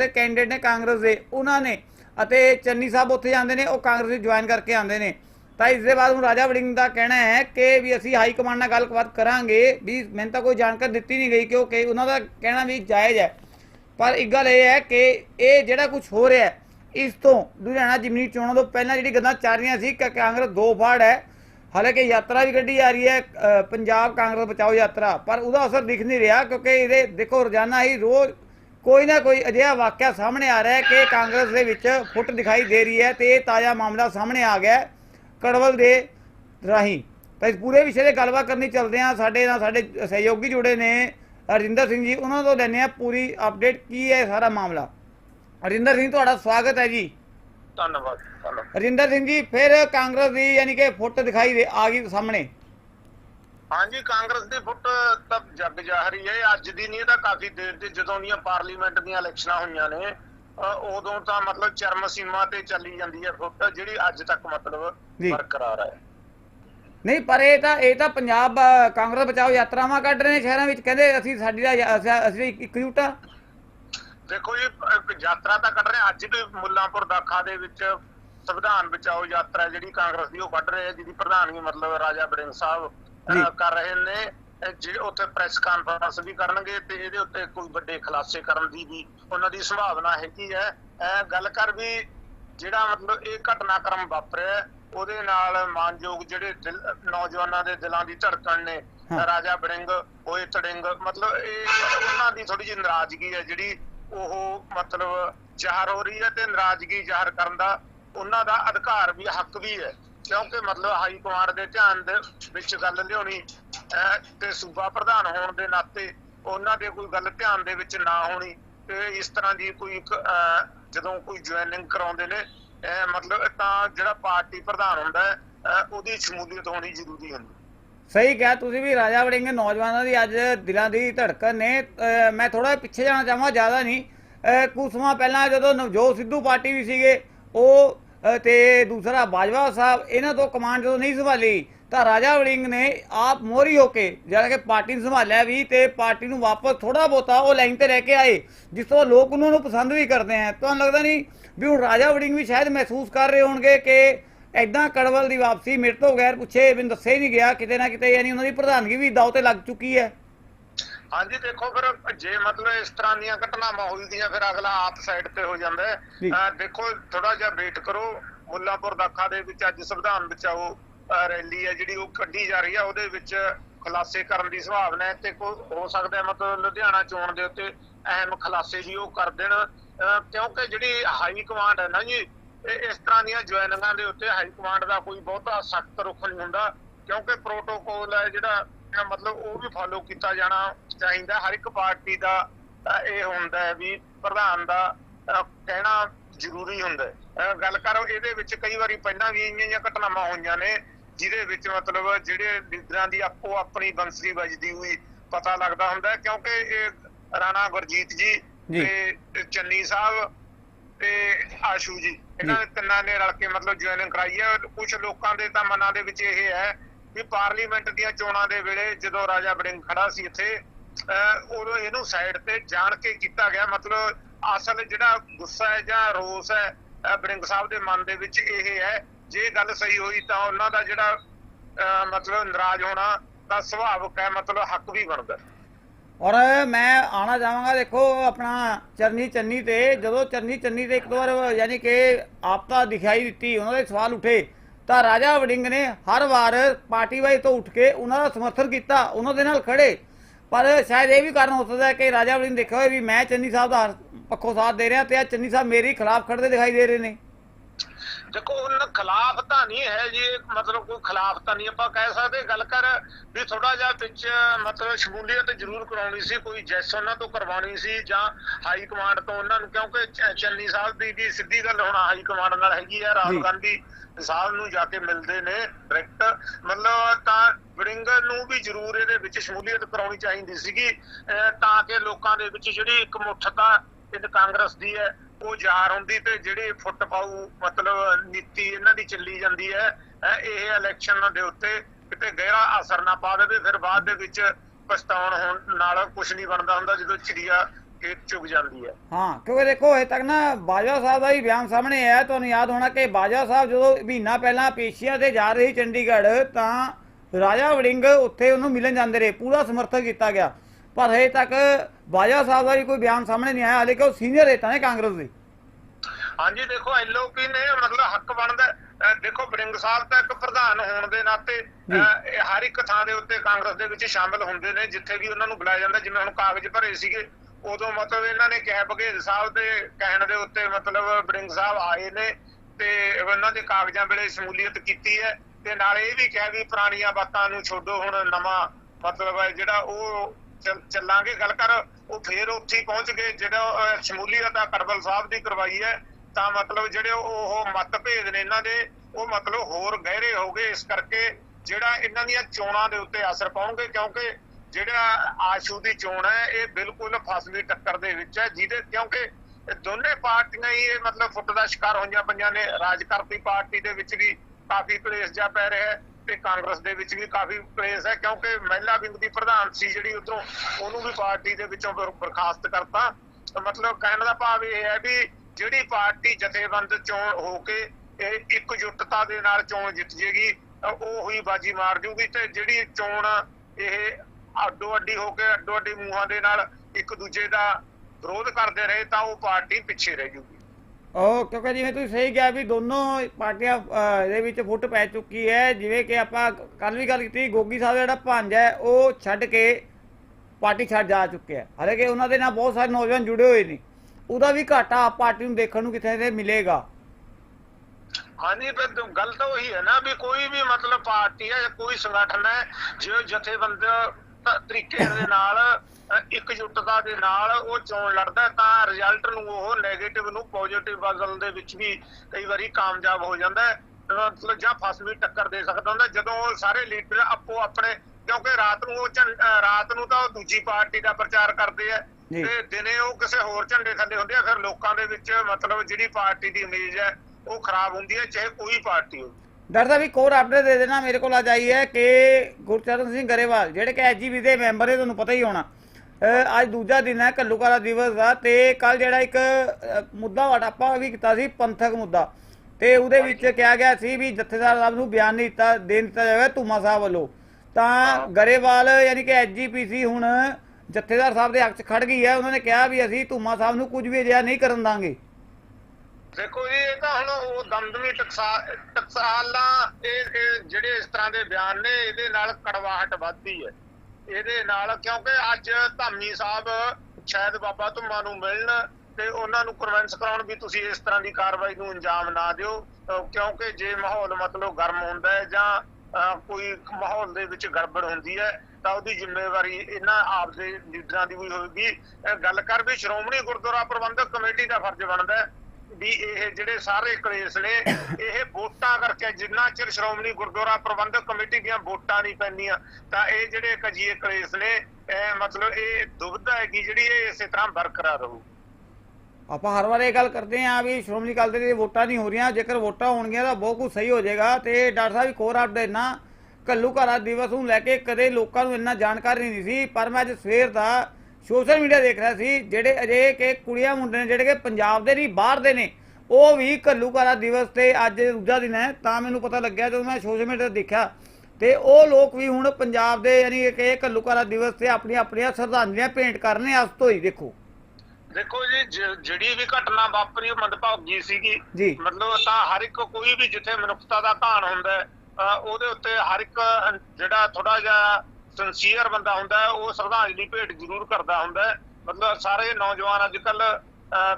ਉੱਥੇ ਕੈਂਡੀਡੇਟ ਨੇ ਕਾਂਗਰਸ ਦੇ, ਉਹਨਾਂ ਨੇ ਅਤੇ ਚੰਨੀ ਸਾਹਿਬ ਉੱਥੇ ਜਾਂਦੇ ਨੇ, ਉਹ ਕਾਂਗਰਸ ਵਿੱਚ ਜੁਆਇਨ ਕਰਕੇ ਆਉਂਦੇ ਨੇ। ਤਾਂ ਇਸ ਦੇ ਬਾਅਦ ਹੁਣ ਰਾਜਾ ਵੜਿੰਗ ਦਾ ਕਹਿਣਾ ਹੈ ਕਿ ਵੀ ਅਸੀਂ ਹਾਈ ਕਮਾਂਡ ਨਾਲ ਗੱਲਬਾਤ ਕਰਾਂਗੇ, ਵੀ ਮੈਨੂੰ ਤਾਂ ਕੋਈ ਜਾਣਕਾਰੀ ਦਿੱਤੀ ਨਹੀਂ ਗਈ ਕਿਉਂਕਿ ਉਹਨਾਂ ਦਾ ਕਹਿਣਾ ਵੀ ਜਾਇਜ਼ ਹੈ। ਪਰ ਇੱਕ ਗੱਲ ਇਹ ਹੈ ਕਿ ਇਹ ਜਿਹੜਾ ਕੁਝ ਹੋ ਰਿਹਾ ਹੈ, ਇਸ ਤੋਂ ਲੁਧਿਆਣਾ ਜਿਮਨੀ ਚੋਣਾਂ ਤੋਂ ਪਹਿਲਾਂ ਜਿਹੜੀ ਗੱਲਾਂ ਚੱਲ ਰਹੀਆਂ ਸੀ, ਕਿ ਕਾਂਗਰਸ ਦੋ ਫਾੜ ਹੈ, ਹਾਲਾਂਕਿ ਯਾਤਰਾ ਵੀ ਕੱਢੀ ਜਾ ਰਹੀ ਹੈ ਪੰਜਾਬ ਕਾਂਗਰਸ ਬਚਾਓ ਯਾਤਰਾ, ਪਰ ਉਹਦਾ ਅਸਰ ਦਿਖ ਨਹੀਂ ਰਿਹਾ ਕਿਉਂਕਿ ਇਹਦੇ ਦੇਖੋ ਰੋਜ਼ਾਨਾ ਹੀ ਰੋਜ਼ ਕੋਈ ਨਾ ਕੋਈ ਅਜਿਹਾ ਵਾਕਿਆ ਸਾਹਮਣੇ ਆ ਰਿਹਾ ਹੈ ਕਿ ਕਾਂਗਰਸ ਦੇ ਵਿੱਚ ਫੁੱਟ ਦਿਖਾਈ ਦੇ ਰਹੀ ਹੈ ਤੇ ਇਹ ਤਾਜ਼ਾ ਮਾਮਲਾ ਸਾਹਮਣੇ ਆ ਗਿਆ ਕੜਵਲ ਦੇ ਰਾਹੀਂ। ਤਾਂ ਇਸ ਪੂਰੇ ਵਿਸ਼ੇ ਤੇ ਗੱਲਬਾਤ ਕਰਨੀ ਚੱਲਦੇ ਹਾਂ। ਸਾਡੇ ਨਾਲ ਸਾਡੇ ਸਹਿਯੋਗੀ ਜੁੜੇ ਨੇ ਅਰਜਿੰਦਰ ਸਿੰਘ ਜੀ। ਉਹਨਾਂ ਤੋਂ ਲੈਣੇ ਆ ਪੂਰੀ ਅਪਡੇਟ। ਕੀ ਹੈ ਸਾਰਾ ਮਾਮਲਾ? ਅਰਜਿੰਦਰ ਸਿੰਘ ਤੁਹਾਡਾ ਸਵਾਗਤ ਹੈ ਜੀ। ਧੰਨਵਾਦ ਅਰਜਿੰਦਰ ਸਿੰਘ ਜੀ ਫਿਰ ਕਾਂਗਰਸ ਦੀ ਯਾਨੀ ਕਿ ਫੁੱਟ ਦਿਖਾਈ ਦੇ ਆ ਗਈ ਸਾਹਮਣੇ। ਹਾਂਜੀ ਕਾਂਗਰਸ ਦੀ ਫੁੱਟ ਤਾਂ ਜੱਗ ਜਾਹਰੀ ਹੈ ਇਹ ਅੱਜ ਦੀ ਨਹੀਂ ਇਹ ਤਾਂ ਕਾਫੀ ਦੇਰ ਦੀ ਜਦੋਂ ਦੀਆਂ ਪਾਰਲੀਮੈਂਟ ਦੀਆਂ ਇਲੈਕਸ਼ਨਾਂ ਹੋਈਆਂ ਨੇ ਉਦੋਂ ਤਾਂ ਮਤਲਬ ਚਰਮ ਸੀਮਾ ਤੇ ਚੱਲੀ ਜਾਂਦੀ ਹੈ ਫੁੱਟ ਜਿਹੜੀ ਅੱਜ ਤੱਕ ਮਤਲਬ। ਬਰਕਰਾਰ ਹੈ ਨਹੀਂ ਪਰ ਇਹ ਤਾਂ ਇਹ ਤਾਂ ਪੰਜਾਬ ਕਾਂਗਰਸ ਬਚਾਓ ਯਾਤਰਾਵਾਂ ਕੱਢ ਰਹੇ ਨੇ ਸ਼ਹਿਰਾਂ ਵਿੱਚ ਕਹਿੰਦੇ ਅਸੀਂ ਸਾਡੀ ਦਾ ਅਸੀਂ- ਇਕਜੁੱਟ ਆ ਦੇਖੋ ਜੀ ਅ, ਯਾਤਰਾ ਤਾਂ ਕੱਢ ਰਹੇ ਅੱਜ ਵੀ ਮੁੱਲਾਂਪੁਰ ਦਾਖਾ ਦੇ ਵਿੱਚ ਸੰਵਿਧਾਨ ਬਚਾਓ ਯਾਤਰਾ ਜਿਹੜੀ ਕਾਂਗਰਸ ਦੀ ਉਹ ਕੱਢ ਰਹੇ ਆ ਜਿਹਦੀ ਪ੍ਰਧਾਨਗੀ ਮਤਲਬ ਰਾਜਾ ਬੜਿੰਗ ਸਾਹਿਬ। ਕਰ ਰਹੇ ਨੇ ਜਿਹੜੇ ਉੱਥੇ ਪ੍ਰੈਸ ਕਾਨਫਰੰਸ ਵੀ ਕਰਨਗੇ ਤੇ ਇਹਦੇ ਉੱਤੇ ਕੋਈ ਵੱਡੇ ਖੁਲਾਸੇ ਕਰਨ ਦੀ ਵੀ ਉਹਨਾਂ ਦੀ ਸੰਭਾਵਨਾ ਹੈਗੀ ਹੈ। ਗੱਲ ਕਰ ਵੀ ਜਿਹੜਾ ਮਤਲਬ ਇਹ ਘਟਨਾਕ੍ਰਮ ਵਾਪਰਿਆ ਉਹਦੇ ਨਾਲ ਮਾਨਯੋਗ ਜਿਹੜੇ ਨੌਜਵਾਨਾਂ ਦੇ ਦਿਲਾਂ ਦੀ ਧੜਕਣ ਨੇ। ਰਾਜਾ ਬੜਿੰਗ ਹੋਏ ਤੜਿੰਗ ਮਤਲਬ ਇਹ ਉਹਨਾਂ ਦੀ ਥੋੜੀ ਜਿਹੀ ਨਾਰਾਜ਼ਗੀ ਹੈ ਜਿਹੜੀ ਉਹ ਮਤਲਬ ਜ਼ਾਹਰ ਹੋ ਰਹੀ ਹੈ ਤੇ ਨਾਰਾਜ਼ਗੀ ਜ਼ਾਹਰ ਕਰਨ ਦਾ ਉਹਨਾਂ ਦਾ ਅਧਿਕਾਰ ਵੀ ਹੱਕ ਵੀ ਹੈ। ਕਿਉਂਕਿ ਮਤਲਬ ਹਾਈ ਕਮਾਂਡ ਦੇ ਧਿਆਨ ਦੇ ਵਿੱਚ ਗੱਲ ਲਿਆਉਣੀ ਤੇ ਸੂਬਾ ਪ੍ਰਧਾਨ ਹੋਣ ਦੇ ਨਾਤੇ ਉਹਨਾਂ ਦੇ ਕੋਈ ਗੱਲ ਧਿਆਨ ਦੇ ਵਿੱਚ ਨਾ ਹੋਣੀ ਤੇ ਇਸ ਤਰ੍ਹਾਂ ਦੀ ਕੋਈ ਜਦੋਂ ਕੋਈ ਜੁਆਇਨਿੰਗ ਕਰਾਉਂਦੇ ਨੇ ਮਤਲਬ ਤਾਂ ਜਿਹੜਾ ਪਾਰਟੀ ਪ੍ਰਧਾਨ ਹੁੰਦਾ ਉਹਦੀ ਸ਼ਮੂਲੀਅਤ ਹੋਣੀ ਜ਼ਰੂਰੀ ਹੁੰਦੀ ਸਹੀ ਕਿਹਾ ਤੁਸੀਂ ਵੀ ਰਾਜਾ ਵੜਿੰਗ ਨੌਜਵਾਨਾਂ ਦੀ ਅੱਜ ਦਿਲਾਂ ਦੀ ਧੜਕਣ ਨੇ ਮੈਂ ਥੋੜਾ ਪਿੱਛੇ ਜਾਣਾ ਚਾਹਾਂ ਜ਼ਿਆਦਾ ਨਹੀਂ ਅ, ਸਮਾਂ ਪਹਿਲਾਂ ਜਦੋਂ ਨਵਜੋਤ ਸਿੱਧੂ ਪਾਰਟੀ ਵੀ ਸੀਗੇ ਉਹ ਤੇ ਦੂਸਰਾ ਬਾਜਵਾ ਸਾਹਿਬ, ਇਹਨਾਂ ਤੋਂ ਕਮਾਂਡ ਜਦੋਂ ਨਹੀਂ ਸੰਭਾਲੀ, ਤਾਂ ਰਾਜਾ ਵੜਿੰਗ ਨੇ ਆਪ ਮੋਰੀ ਹੋ ਕੇ, ਜਿਹੜਾ ਕਿ ਪਾਰਟੀ ਨੂੰ ਸੰਭਾਲਿਆ ਵੀ ਤੇ ਪਾਰਟੀ ਨੂੰ ਵਾਪਸ ਥੋੜਾ ਬੋਤਾ ਉਹ ਲਾਈਨ ਤੇ ਲੈ ਕੇ ਆਏ, ਜਿਸ ਤੋਂ ਲੋਕ ਉਹਨਾਂ ਨੂੰ ਪਸੰਦ ਵੀ ਕਰਦੇ ਆ। ਤੁਹਾਨੂੰ ਲੱਗਦਾ ਨਹੀਂ ਵੀ ਹੁਣ ਰਾਜਾ ਵੜਿੰਗ ਵੀ ਸ਼ਾਇਦ ਮਹਿਸੂਸ ਕਰ ਰਹੇ ਹੋਣਗੇ ਕਿ ਐਦਾਂ ਕੜਵਲ ਦੀ ਵਾਪਸੀ ਮੇਰੇ ਤੋਂ ਗੈਰ ਪੁੱਛੇ ਮੈਨੂੰ ਦੱਸਿਆ ਨਹੀਂ ਗਿਆ, ਕਿਤੇ ਨਾ ਕਿਤੇ ਯਾਨੀ ਉਹਨਾਂ ਦੀ ਪ੍ਰਧਾਨਗੀ ਵੀ ਦਾਅ ਤੇ ਲੱਗ ਚੁੱਕੀ ਹੈ। ਹਾਂਜੀ ਦੇਖੋ ਫਿਰ ਜੇ ਮਤਲਬ ਇਸ ਤਰ੍ਹਾਂ ਦੀਆਂ ਘਟਨਾਵਾਂ ਹੋਈਆਂ ਫਿਰ ਅਗਲਾ ਆਪ ਸਾਈਡ ਤੇ ਹੋ ਜਾਂਦਾ ਹੈ। ਦੇਖੋ ਥੋੜਾ ਜਿਹਾ ਵੇਟ ਕਰੋ। ਮੁੱਲਾਂਪੁਰ ਦਾਖਾ ਦੇ ਵਿੱਚ ਅੱਜ ਸੰਵਿਧਾਨ ਬਚਾਓ ਰੈਲੀ ਹੈ ਜਿਹੜੀ ਉਹ ਕੱਢੀ ਜਾ ਰਹੀ ਹੈ ਉਹਦੇ ਵਿੱਚ ਖੁਲਾਸੇ ਕਰਨ ਦੀ ਸੰਭਾਵਨਾ ਹੈ ਤੇ ਕੋ ਹੋ ਸਕਦਾ ਮਤਲਬ ਲੁਧਿਆਣਾ ਚੋਣ ਦੇ ਉੱਤੇ ਅਹਿਮ ਖੁਲਾਸੇ ਵੀ ਉਹ ਕਰ ਦੇਣ। ਕਿਉਂਕਿ ਜਿਹੜੀ ਹਾਈ ਕਮਾਂਡ ਹੈ ਨਾ ਜੀ ਇਸ ਤਰ੍ਹਾਂ ਦੀਆਂ ਜੁਆਇਨਿੰਗਾਂ ਦੇ ਉੱਤੇ ਹਾਈ ਕਮਾਂਡ ਦਾ ਕੋਈ ਬਹੁਤਾ ਸਖਤ ਰੁਖ ਨਹੀਂ ਹੁੰਦਾ ਕਿਉਂਕਿ ਪ੍ਰੋਟੋਕੋਲ ਹੈ ਜਿਹੜਾ ਮਤਲਬ ਉਹ ਵੀ ਫਾਲੋ ਕੀਤਾ ਜਾਣਾ ਚਾਹੀਦਾ ਹਰ ਇੱਕ ਪਾਰਟੀ ਦਾ ਇਹ ਹੁੰਦਾ ਹੈ ਵੀ ਪ੍ਰਧਾਨ ਦਾ ਕਹਿਣਾ ਜ਼ਰੂਰੀ ਹੁੰਦਾ ਹੈ। ਗੱਲ ਕਰੋ ਇਹਦੇ ਵਿੱਚ ਕਈ ਵਾਰੀ ਪਹਿਲਾਂ ਵੀ ਇੰਨੀਆਂ ਘਟਨਾਵਾਂ ਹੋਈਆਂ ਨੇ ਜਿਹਦੇ ਵਿੱਚ ਮਤਲਬ ਜਿਹੜੇ ਲੀਡਰਾਂ ਦੀ ਆਪੋ ਆਪਣੀ ਬੰਸਰੀ ਵੱਜਦੀ ਹੋਈ ਪਤਾ ਲੱਗਦਾ ਹੁੰਦਾ ਕਿਉਂਕਿ ਇਹ ਰਾਣਾ ਗੁਰਜੀਤ ਜੀ। ਤੇ ਚੰਨੀ ਸਾਹਿਬ ਤੇ ਆਸ਼ੂ ਜੀ ਇਹਨਾਂ ਤਿੰਨਾਂ ਨੇ ਰਲ ਕੇ ਮਤਲਬ ਜੁਆਇਨਿੰਗ ਕਰਾਈ ਹੈ। ਕੁਝ ਲੋਕਾਂ ਦੇ ਤਾਂ ਮਨਾਂ ਦੇ ਵਿੱਚ ਇਹ ਹੈ ਵੀ ਪਾਰਲੀਮੈਂਟ ਦੀਆਂ ਚੋਣਾਂ ਦੇ ਵੇਲੇ ਜਦੋਂ ਰਾਜਾ ਬੜਿੰਗ ਖੜਾ ਸੀ ਇੱਥੇ ਉਦੋਂ ਇਹਨੂੰ ਸਾਈਡ ਤੇ ਜਾਣ ਕੇ ਕੀਤਾ ਗਿਆ। ਮਤਲਬ ਅਸਲ ਜਿਹੜਾ ਗੁੱਸਾ ਹੈ ਜਾਂ ਰੋਸ ਹੈ ਬੜਿੰਗ ਸਾਹਿਬ ਦੇ ਮਨ ਦੇ ਵਿੱਚ ਇਹ ਹੈ, ਜੇ ਗੱਲ ਸਹੀ ਹੋਈ ਤਾਂ ਉਹਨਾਂ ਦਾ ਜਿਹੜਾ ਮਤਲਬ ਨਾਰਾਜ਼ ਹੋਣਾ ਤਾਂ ਸੁਭਾਵਿਕ ਹੈ, ਮਤਲਬ ਹੱਕ ਵੀ ਬਣਦਾ। ਔਰ ਮੈਂ ਆਣਾ ਚਾਹਾਂਗਾ, ਦੇਖੋ, ਆਪਣਾ ਚਰਨੀ ਚੰਨੀ ਤੇ, ਜਦੋਂ ਚਰਨੀ ਚੰਨੀ ਤੇ ਇੱਕ ਵਾਰ, ਯਾਨੀ ਕਿ ਆਪਤਾ ਦਿਖਾਈ ਦਿੱਤੀ, ਉਹਨਾਂ ਦੇ ਸਵਾਲ ਉੱਠੇ। ਤਾਂ ਰਾਜਾ ਵੜਿੰਗ ਨੇ ਹਰ ਵਾਰ ਪਾਰਟੀ ਵਾਈ ਤੋਂ ਉੱਠ ਕੇ ਉਹਨਾਂ ਦਾ ਸਮਰਥਨ ਕੀਤਾ, ਉਹਨਾਂ ਦੇ ਨਾਲ ਖੜੇ। ਪਰ ਸ਼ਾਇਦ ਇਹ ਵੀ ਕਾਰਨ ਹੋ ਸਕਦਾ ਹੈ ਕਿ ਰਾਜਾ ਵੜਿੰਗ ਦੇਖਿਆ ਹੋਵੇ ਵੀ ਮੈਂ ਚੰਨੀ ਸਾਹਿਬ ਦਾ ਪੱਖੋਂ ਸਾਥ ਦੇ ਰਿਹਾ ਤੇ ਆ ਚੰਨੀ ਸਾਹਿਬ ਮੇਰੇ ਖਿਲਾਫ ਖੜਦੇ ਦਿਖਾਈ ਦੇ ਰਹੇ ਨੇ। ਦੇਖੋ ਉਹਨਾਂ ਖਿਲਾਫ ਤਾਂ ਨਹੀਂ ਹੈ ਜੀ ਮਤਲਬ ਕੋਈ ਖਿਲਾਫ ਤਾਂ ਨਹੀਂ ਆਪਾਂ ਕਹਿ ਸਕਦੇ ਗੱਲ ਕਰ ਵੀ ਥੋੜਾ ਜਿਹਾ ਵਿੱਚ ਮਤਲਬ ਸ਼ਮੂਲੀਅਤ ਜ਼ਰੂਰ ਕਰਾਉਣੀ ਸੀ ਕੋਈ ਜੈਸ ਉਹਨਾਂ ਤੋਂ ਕਰਵਾਉਣੀ ਸੀ ਜਾਂ ਹਾਈ ਕਮਾਂਡ ਤੋਂ ਉਹਨਾਂ ਨੂੰ ਕਿਉਂਕਿ ਚੰਨੀ ਸਾਹਿਬ ਦੀ ਵੀ ਸਿੱਧੀ ਗੱਲ ਹੁਣ ਹਾਈ ਕਮਾਂਡ ਨਾਲ ਹੈਗੀ ਆ। ਰਾਹੁਲ ਗਾਂਧੀ ਸਾਹਿਬ ਨੂੰ ਜਾ ਕੇ ਮਿਲਦੇ ਨੇ ਡਾਇਰੈਕਟ ਮਤਲਬ ਤਾਂ ਵੜਿੰਗ ਨੂੰ ਵੀ ਜ਼ਰੂਰ ਇਹਦੇ ਵਿੱਚ ਸ਼ਮੂਲੀਅਤ ਕਰਾਉਣੀ ਚਾਹੀਦੀ ਸੀਗੀ ਤਾਂ ਕਿ ਲੋਕਾਂ ਦੇ ਵਿੱਚ ਜਿਹੜੀ ਇੱਕ ਮੁੱਠਤਾ ਇਹ ਕਾਂਗਰਸ ਦੀ ਹੈ ਉਹ ਜ਼ਾਹਰ ਹੁੰਦੀ ਤੇ ਜਿਹੜੀ ਫੁੱਟ ਮਤਲਬ ਨੀਤੀ ਇਹਨਾਂ ਦੀ ਚੱਲੀ ਜਾਂਦੀ ਹੈ ਇਹ ਇਲੈਕਸ਼ਨ ਦੇ ਉੱਤੇ ਕਿਤੇ ਗਹਿਰਾ ਅਸਰ ਨਾ ਪਾ ਦੇਵੇ, ਫਿਰ ਬਾਅਦ ਦੇ ਵਿੱਚ ਪਛਤਾਉਣ ਹੋਣ ਨਾਲ ਕੁਝ ਨਹੀਂ ਬਣਦਾ ਹੁੰਦਾ ਜਦੋਂ ਚਿੜੀਆ ਖੇਤ ਚੁਗ ਜਾਂਦੀ ਹੈ। ਹਾਂ, ਕਿਉਂਕਿ ਦੇਖੋ, ਹਜੇ ਤੱਕ ਨਾ ਬਾਜਵਾ ਸਾਹਿਬ ਦਾ ਵੀ ਬਿਆਨ ਸਾਹਮਣੇ ਆਇਆ, ਤੁਹਾਨੂੰ ਯਾਦ ਹੋਣਾ ਕਿ ਬਾਜਵਾ ਸਾਹਿਬ ਜਦੋਂ ਮਹੀਨਾ ਪਹਿਲਾਂ ਪੇਸ਼ੀਆਂ ਤੇ ਜਾ ਰਹੀ ਚੰਡੀਗੜ੍ਹ, ਤਾਂ ਰਾਜਾ ਵੜਿੰਗ ਉੱਥੇ ਉਹਨੂੰ ਮਿਲਣ ਜਾਂਦੇ ਰਹੇ, ਪੂਰਾ ਸਮਰਥਨ ਕੀਤਾ ਗਿਆ। ਪਰ ਹਜੇ ਤੱਕ ਬਾਜਵਾ ਸਾਹਿਬ ਦਾ ਕੋਈ ਬਿਆਨ ਸਾਹਮਣੇ ਨਹੀਂ ਆਇਆ ਹਾਲੇ ਕਿ ਉਹ ਸੀਨੀਅਰ ਨੇਤਾ ਨੇ ਕਾਂਗਰਸ ਦੇ। ਹਾਂਜੀ ਦੇਖੋ ਐਲਓਪੀ ਨੇ ਮਤਲਬ ਹੱਕ ਬਣਦਾ ਦੇਖੋ ਬਰਿੰਗ ਸਾਹਿਬ ਤਾਂ ਇੱਕ ਪ੍ਰਧਾਨ ਹੋਣ ਦੇ ਨਾਤੇ ਹਰ ਇੱਕ ਥਾਂ ਦੇ ਉੱਤੇ ਕਾਂਗਰਸ ਦੇ ਵਿੱਚ ਸ਼ਾਮਲ ਹੁੰਦੇ ਨੇ ਜਿੱਥੇ ਵੀ ਉਹਨਾਂ ਨੂੰ ਬੁਲਾਇਆ ਜਾਂਦਾ ਜਿਵੇਂ ਹੁਣ ਕਾਗਜ਼ ਭਰੇ ਸੀਗੇ ਉਦੋਂ ਮਤਲਬ ਇਹਨਾਂ ਨੇ ਕਿਹਾ ਬਘੇਲ ਸਾਹਿਬ ਦੇ ਕਹਿਣ ਦੇ ਉੱਤੇ ਮਤਲਬ ਬਰਿੰਗ ਸਾਹਿਬ ਆਏ ਨੇ ਤੇ ਉਹਨਾਂ ਦੇ ਕਾਗਜ਼ਾਂ ਵੇਲੇ ਸ਼ਮੂਲੀਅਤ ਕੀਤੀ ਹੈ। ਤੇ ਨਾਲ ਇਹ ਵੀ ਕਿਹਾ ਵੀ ਪੁਰਾਣੀਆਂ ਬਾਤਾਂ ਨੂੰ ਛੱਡੋ ਹੁਣ ਨਵਾਂ ਮਤਲਬ ਹੈ ਜਿਹੜਾ ਉਹ ਚੱਲਾਂਗੇ, ਗੱਲ ਕਰ। ਉਹ ਫੇਰ ਉੱਥੇ ਪਹੁੰਚ ਗਏ। ਜਿਹੜਾ ਸ਼ਮੂਲੀਅਤ ਆ, ਕਰਬਲ ਸਾਹਿਬ ਦੀ ਕਰਵਾਈ ਹੈ। ਤਾਂ ਮਤਲਬ ਜਿਹੜੇ ਉਹ ਮਤਭੇਦ ਨੇ ਇਹਨਾਂ ਦੇ, ਉਹ ਮਤਲਬ ਹੋਰ ਗਹਿਰੇ ਹੋ ਗਏ। ਇਸ ਕਰਕੇ ਜਿਹੜਾ ਇਹਨਾਂ ਦੀਆਂ ਚੋਣਾਂ ਦੇ ਉੱਤੇ ਅਸਰ ਪਾਉਣਗੇ, ਕਿਉਂਕਿ ਜਿਹੜਾ ਆਸ਼ੂ ਦੀ ਚੋਣ ਹੈ, ਇਹ ਬਿਲਕੁਲ ਫਸਲੀ ਟੱਕਰ ਦੇ ਵਿੱਚ ਹੈ, ਜਿਹਦੇ, ਕਿਉਂਕਿ ਦੋਨੇ ਪਾਰਟੀਆਂ ਹੀ ਇਹ ਮਤਲਬ ਫੁੱਟ ਦਾ ਸ਼ਿਕਾਰ ਹੋਈਆਂ ਪਈਆਂ ਨੇ। ਰਾਜ ਕਰਦੀ ਪਾਰਟੀ ਦੇ ਵਿੱਚ ਵੀ ਕਾਫੀ ਕਲੇਸ਼ ਜਾ ਪੈ ਰਿਹਾ ਹੈ। ਤੇ ਕਾਂਗਰਸ ਦੇ ਵਿੱਚ ਵੀ ਕਾਫੀ ਕਲੇਸ਼ ਹੈ ਕਿਉਂਕਿ ਮਹਿਲਾ ਵਿੰਗ ਦੀ ਪ੍ਰਧਾਨ ਸੀ ਜਿਹੜੀ ਉਧਰੋਂ ਉਹਨੂੰ ਵੀ ਪਾਰਟੀ ਦੇ ਵਿੱਚੋਂ ਬਰਖਾਸਤ ਕਰਤਾ। ਮਤਲਬ ਕਹਿਣ ਦਾ ਭਾਵ ਇਹ ਹੈ ਵੀ ਜਿਹੜੀ ਪਾਰਟੀ ਜਥੇਬੰਦ ਚੋਣ ਹੋ ਕੇ ਇਹ ਇਕਜੁੱਟਤਾ ਦੇ ਨਾਲ ਚੋਣ ਜਿੱਤ ਜੇਗੀ ਅ, ਉਹ ਹੀ ਬਾਜੀ ਮਾਰ ਜੂਗੀ ਤੇ ਜਿਹੜੀ ਚੋਣ ਇਹ ਅੱਡੋ ਅੱਡੀ ਹੋ ਕੇ ਅੱਡੋ ਅੱਡੀ ਮੂੰਹਾਂ ਦੇ ਨਾਲ ਇੱਕ ਦੂਜੇ ਦਾ ਵਿਰੋਧ ਕਰਦੇ ਰਹੇ ਤਾਂ ਉਹ ਪਾਰਟੀ ਪਿੱਛੇ ਰਹਿ ਜੂਗੀ। ਉਹ ਕਿਉਂਕਿ ਜਿਵੇਂ ਤੁਸੀਂ ਸਹੀ ਕਿਹਾ ਵੀ ਦੋਨੋਂ ਪਾਰਟੀਆਂ ਅਹ, ਦੇ ਵਿੱਚ ਫੁੱਟ ਪੈ ਚੁੱਕੀ ਹੈ। ਜਿਵੇਂ ਕਿ ਆਪਾਂ ਕੱਲ ਵੀ ਗੱਲ ਕੀਤੀ ਗੋਗੀ ਸਾਹਿਬ ਦਾ ਜਿਹੜਾ ਪੰਜ ਹੈ ਉਹ ਛੱਡ ਕੇ ਪਾਰਟੀ ਛੱਡ ਜਾ ਚੁੱਕਿਆ ਹਾਲਾਂਕਿ ਉਹਨਾਂ ਦੇ ਨਾਲ ਬਹੁਤ ਸਾਰੇ ਨੌਜਵਾਨ ਜੁੜੇ ਹੋਏ ਨੇ। ਉਹਦਾ ਵੀ ਘਾਟਾ ਪਾਰਟੀ ਨੂੰ ਦੇਖਣ ਨੂੰ ਕਿਤੇ ਤੇ ਮਿਲੇਗਾ। ਹਾਂਜੀ ਪਰ ਦ- ਗੱਲ ਤਾਂ ਉਹੀ ਹੈ ਨਾ ਵੀ ਕੋਈ ਵੀ ਮਤਲਬ ਪਾਰਟੀ ਹੈ ਜਾਂ ਕੋਈ ਸੰਗਠਨ ਹੈ ਜੇ ਜਥੇਬੰਦ ਤਰੀਕੇ ਦੇ ਨਾਲ ਇਕਜੁੱਟਤਾ ਦੇ ਨਾਲ ਉਹ ਚੋਣ ਲੜਦਾ ਤਾਂ ਰਿਜ਼ਲਟ ਨੂੰ ਉਹ 네ਗੇਟਿਵ ਨੂੰ ਪੋਜ਼ਿਟਿਵ ਬਦਲਣ ਦੇ ਵਿੱਚ ਵੀ ਕਈ ਵਾਰੀ ਕਾਮਯਾਬ ਹੋ ਜਾਂਦਾ ਹੈ। ਜਾਂ ਫਸਵੀਂ ਟੱਕਰ ਦੇ ਸਕਦਾ ਹੁੰਦਾ ਜਦੋਂ ਉਹ ਸਾਰੇ ਲੀਡਰ ਆਪੋ ਆਪਣੇ ਕਿਉਂਕਿ ਰਾਤ ਨੂੰ ਉਹ ਰਾਤ ਨੂੰ ਤਾਂ ਉਹ ਦੂਜੀ ਪਾਰਟੀ ਦਾ ਪ੍ਰਚਾਰ ਕਰਦੇ ਆ। ਤੇ ਦਿਨੇ ਉਹ ਕਿਸੇ ਹੋਰ ਝੰਡੇ ਥੱਲੇ ਹੁੰਦੇ ਆ ਫਿਰ ਲੋਕਾਂ ਦੇ ਵਿੱਚ ਮਤਲਬ ਜਿਹੜੀ ਪਾਰਟੀ ਦੀ ਇਮੇਜ ਹੈ ਉਹ ਖਰਾਬ ਹੁੰਦੀ ਹੈ ਚਾਹੇ ਕੋਈ ਪਾਰਟੀ ਹੋਵੇ। ਡਾਕਟਰ ਸਾਹਿਬ ਇੱਕ ਹੋਰ ਅਪਡੇਟ ਦੇ ਦੇਣਾ ਮੇਰੇ ਕੋਲ ਅੱਜ ਆਈ ਹੈ ਕਿ ਗੁਰਚਰਨ ਸਿੰਘ ਗਰੇਵਾਲ ਜਿਹੜੇ ਕਿ ਐਜੀਬੀ ਦੇ ਮੈਂਬਰ ਨੇ ਤੁਹਾਨੂੰ ਪਤਾ ਹੀ ਹੋਣਾ। ਅੱਜ ਦੂਜਾ ਦਿਨ ਹੈ ਘੱਲੂਕਾਰਾ ਦਿਵਸ ਦਾ ਤੇ ਕੱਲ ਜਿਹੜਾ ਇੱਕ ਮੁੱਦਾ ਵਟਾਪਾ ਵੀ ਕੀਤਾ ਸੀ ਪੰਥਕ ਮੁੱਦਾ। ਤੇ ਉਹਦੇ ਵਿੱਚ ਕਿਹਾ ਗਿਆ ਸੀ ਵੀ ਜਥੇਦਾਰ ਸਾਹਿਬ ਨੂੰ ਬਿਆਨ ਨਹੀਂ ਦਿੱਤਾ ਦੇ ਦਿੱਤਾ ਜਾਵੇਗਾ ਧੂਮਾ ਸਾਹਿਬ ਵੱਲੋਂ। ਤਾਂ ਗਰੇਵਾਲ ਯਾਨੀ ਕਿ ਐਜੀਪੀਸੀ ਹੁਣ ਜਥੇਦਾਰ ਸਾਹਿਬ ਦੇ ਹੱਕ 'ਚ ਖੜ ਗਈ ਹੈ ਉਹਨਾਂ ਨੇ ਕਿਹਾ ਵੀ ਅਸੀਂ ਧੂਮਾ ਸਾਹਿਬ ਨੂੰ ਕੁਝ ਵੀ ਅਜਿਹਾ ਨਹੀਂ ਕਰਨ ਦਾਂਗੇ। ਦੇਖੋ ਜੀ ਇਹ ਤਾਂ ਹੁਣ ਦਮਦਮੀ ਟਕਸਾਲਾਂ ਇਹ ਜਿਹੜੇ ਇਸ ਤਰ੍ਹਾਂ ਦੇ ਬਿਆਨ ਨੇ, ਇਹਦੇ ਨਾਲ ਕੜਵਾਹਟ ਵੱਧਦੀ ਹੈ। ਇਹਦੇ ਨਾਲ ਕਿਉਂਕਿ ਅੱਜ ਧਾਮੀ ਸਾਹਿਬ ਸ਼ਾਇਦ ਬਾਬਾ ਧੁੰਮਾ ਨੂੰ ਮਿਲਣ ਤੇ ਉਹਨਾਂ ਨੂੰ ਕਨਵਿੰਸ ਕਰਾਉਣ ਵੀ ਤੁਸੀਂ ਇਸ ਤਰ੍ਹਾਂ ਦੀ ਕਾਰਵਾਈ ਨੂੰ ਅੰਜਾਮ ਨਾ ਦਿਓ। ਕਿਉਂਕਿ ਜੇ ਮਾਹੌਲ ਮਤਲਬ ਗਰਮ ਹੁੰਦਾ ਹੈ ਜਾਂ ਕੋਈ ਮਾਹੌਲ ਦੇ ਵਿੱਚ ਗੜਬੜ ਹੁੰਦੀ ਹੈ, ਤਾਂ ਉਹਦੀ ਜ਼ਿੰਮੇਵਾਰੀ ਇਹਨਾਂ ਆਪ ਦੇ ਲੀਡਰਾਂ ਦੀ ਵੀ ਹੋਵੇਗੀ। ਗੱਲ ਕਰ ਵੀ ਸ਼੍ਰੋਮਣੀ ਗੁਰਦੁਆਰਾ ਪ੍ਰਬੰਧਕ ਕਮੇਟੀ ਦਾ ਫਰਜ਼ ਬਣਦਾ ਹੈ। ਵੀ ਇਹ ਜਿਹੜੇ ਸਾਰੇ ਕਲੇਸ਼ ਨੇ, ਇਹ ਵੋਟਾਂ ਕਰਕੇ ਜਿੰਨਾ ਚਿਰ ਸ਼੍ਰੋਮਣੀ ਗੁਰਦੁਆਰਾ ਪ੍ਰਬੰਧਕ ਕਮੇਟੀ ਦੀਆਂ ਵੋਟਾਂ ਨਹੀਂ ਪੈਂਦੀਆਂ, ਤਾਂ ਇਹ ਜਿਹੜੇ ਕਜੀਏ ਕਲੇਸ਼ ਨੇ, ਇਹ ਮਤਲਬ ਇਹ ਦੁਬਿਧਾ ਹੈਗੀ ਜਿਹੜੀ ਇਹ ਇਸੇ ਤਰ੍ਹਾਂ ਬਰਕਰਾਰ ਰਹੂ। ਆਪਾਂ ਹਰ ਵਾਰ ਇਹ ਗੱਲ ਕਰਦੇ ਆਂ ਵੀ ਸ਼੍ਰੋਮਣੀ ਅਕਾਲੀ ਦਲ ਦੀ ਵੋਟਾਂ ਨਹੀਂ ਹੋ ਰਹੀਆਂ, ਜੇਕਰ ਵੋਟਾਂ ਹੋਣਗੀਆਂ ਤਾਂ ਬਹੁਤ ਕੁਝ ਸਹੀ ਹੋ ਜਾਏਗਾ ਤੇ ਡਾਕਟਰ ਸਾਹਿਬ ਇੱਕ ਹੋਰ ਅਪਡੇਟ ਨਾ ਕੱਲੂ ਘਰਾ ਦਿਵਸ ਨੂੰ ਲੈ ਕੇ ਕਦੇ ਲੋਕਾਂ ਨੂੰ ਇੰਨਾ ਜਾਣਕਾਰੀ ਨਹੀਂ ਸੀ, ਪਰ ਮੈਂ ਅੱਜ ਸਵੇਰ ਦਾ ਸੋਸ਼ਲ ਮੀਡੀਆ ਦੇਖ ਰਿਹਾ ਸੀ ਜਿਹੜੇ ਅਜੇ ਕਿ ਕੁੜੀਆਂ ਮੁੰਡੇ ਨੇ ਜਿਹੜੇ ਕਿ ਪੰਜਾਬ ਦੇ ਨਹੀਂ ਬਾਹਰ ਦੇ ਨੇ ਉਹ ਵੀ ਕੱਲੂ ਘਰਾ ਦਿਵਸ ਤੇ ਅੱਜ ਦੂਜਾ ਦਿਨ ਹੈ ਤਾਂ ਮੈਨੂੰ ਪਤਾ ਲੱਗਿਆ ਜਦੋਂ ਮੈਂ ਸੋਸ਼ਲ ਮੀਡੀਆ ਤੇ ਦੇਖਿਆ ਤੇ ਉਹ ਲੋਕ ਵੀ ਹੁਣ ਪੰਜਾਬ ਦੇ ਯਾਨੀ ਕਿ ਕੱਲੂ ਘਰਾ ਦਿਵਸ ਤੇ ਆਪਣੀਆਂ ਆਪਣੀਆਂ ਸ਼ਰਧਾਂਜਲੀਆਂ ਭੇਂਟ ਕਰਨੇ ਅਸ ਤੋਂ ਹੀ ਦੇਖੋ ਦੇਖੋ ਜੀ ਜਿਹੜੀ ਵੀ ਘਟਨਾ ਵਾਪਰੀ ਉਹ ਮੰਦਭਾਗੀ ਸੀਗੀ। ਮਤਲਬ ਤਾਂ ਹਰ ਇੱਕ ਕੋਈ ਵੀ ਜਿੱਥੇ ਮਨੁੱਖਤਾ ਦਾ ਘਾਣ ਹੁੰਦਾ ਉਹਦੇ ਉੱਤੇ ਹਰ ਇੱਕ ਜਿਹੜਾ ਥੋੜਾ ਜਿਹਾ ਸਿੰਸੀਅਰ ਬੰਦਾ ਹੁੰਦਾ ਉਹ ਸ਼ਰਧਾਂਜਲੀ ਭੇਟ ਜ਼ਰੂਰ ਕਰਦਾ ਹੁੰਦਾ ਮਤਲਬ ਸਾਰੇ ਨੌਜਵਾਨ ਅੱਜ ਕੱਲ